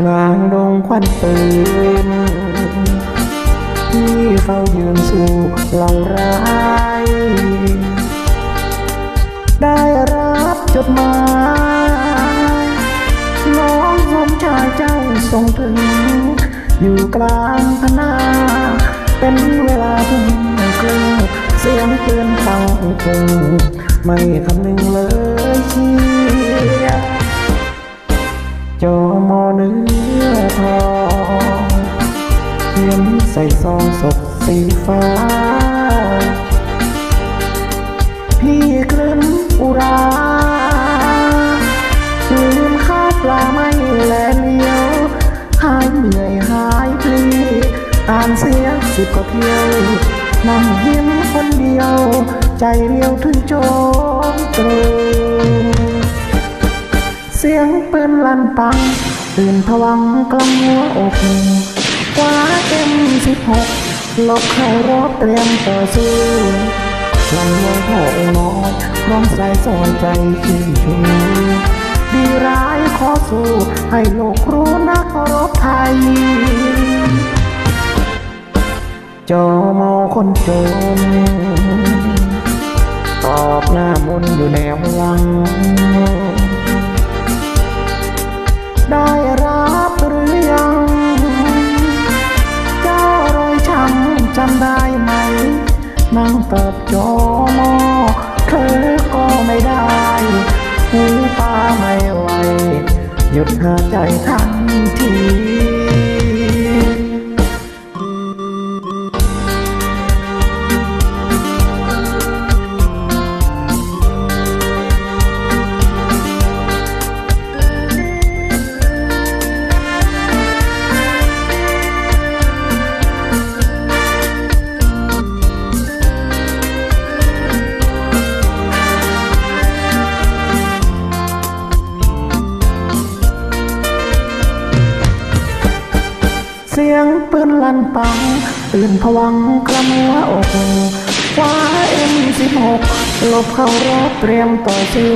กลางดงควันปืนที่เฝ้ายืนสู่เหล่าร้าย ได้รับจดหมายน้องสมชายเจ้าส่งถึง อยู่กลางพนา เป็นเวลาทุ่มครึ่งเสียงปือนฟังตึงไม่คำนึงเลยเชีย จอมอเนื้อทองเขียนใส่ซองศพสีฟ้า พี่คลื่นอุราลืมข้าวปลาไม่แลเลียว หายเหนื่อยหายพลีอ่านเสียสิบกว่าเที่ยวนั่งยิ้มคนเดียว ใจเรียวถึงโจมเตรู เสียงปืนลั่นปัง ตื่นผวังกลางหัวอกกว่าเอ็มสิบหกลบเข้ารบเตรียมต่อสู้ลำลงพ่อองค์น้อยร้อมสายสอนใจชื่ชูดีร้ายขอสู้ ให้โลกรู้นักรบไทยจอมอคนจนตอบหน้ามนอยู่แนวหลัง นั่งตอบจอมอเธอก็ไม่ได้หูตาไม่ไหวหยุดหายใจทันที สียงปืนลั่นปังตื่นผวังกระมัวอกคว้าเอ็มสิบหกลบเข้ารบเตรียมต่อสู้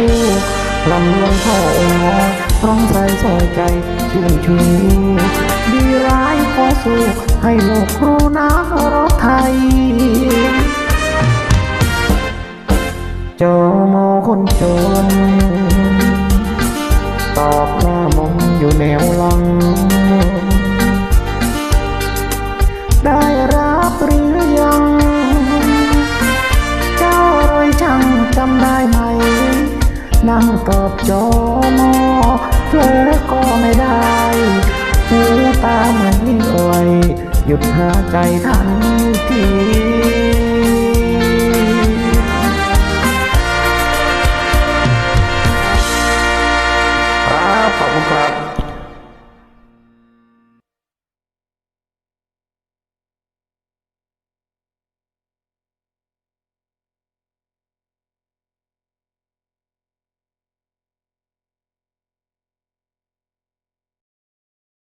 ลำลงพ่อองค์น้อยพร้อมใจซอยใจชื่นชูดีร้ายขอสู้ให้โลกรู้นะรบไทยจอมคนจน ตอบหน้ามองอยู่แนวหลัง นั่งตอบจอมอเธอก็ไม่ได้หูตาไม่ไหวหยุดหายใจทัน